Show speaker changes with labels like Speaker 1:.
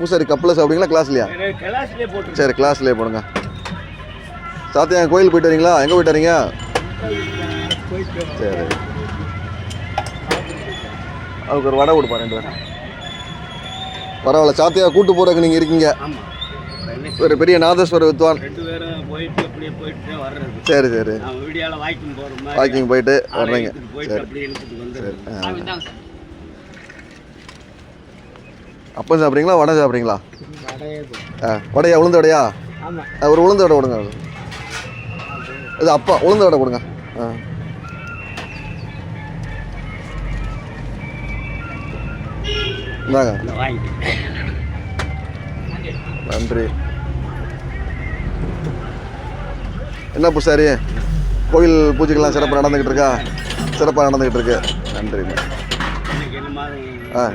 Speaker 1: பூசாரி கப்பில் சாப்பிடுங்களா கிளாஸ்லையா சரி கிளாஸ்லேயே போடுங்க. சாத்தியா கோயில் போயிட்டு வரீங்களா? எங்கே போயிட்டு வரீங்க? சரி. அதுக்கு ஒரு வடை கொடுப்பா ரெண்டு பேரும் பரவாயில்ல சாத்தியா கூட்டு போகிறதுக்கு நீங்கள் இருக்கீங்க. ஒரு பெரிய நாதஸ்வர வித்வான். சரி சரி.
Speaker 2: வாக்கிங்
Speaker 1: போயிட்டு வர்றீங்க.
Speaker 2: இழுத்துட்டு போயிட்டு அப்படியே இழுத்துட்டு வந்துடுறது.
Speaker 1: அப்பம் சாப்பிட்றீங்களா வடை சாப்பிட்றீங்களா? ஆ வடையா உளுந்த வடையா? ஒரு உளுந்த வடை கொடுங்க. இது அப்பா உளுந்த வடை கொடுங்க. ஆ. இந்தாங்க. நன்றி. என்ன பூசாரி? கோயில் பூஜைகள்லாம் சிறப்பாக நடந்துக்கிட்டு இருக்கா? சிறப்பாக நடந்துக்கிட்டு இருக்கு. நன்றி. ஆ.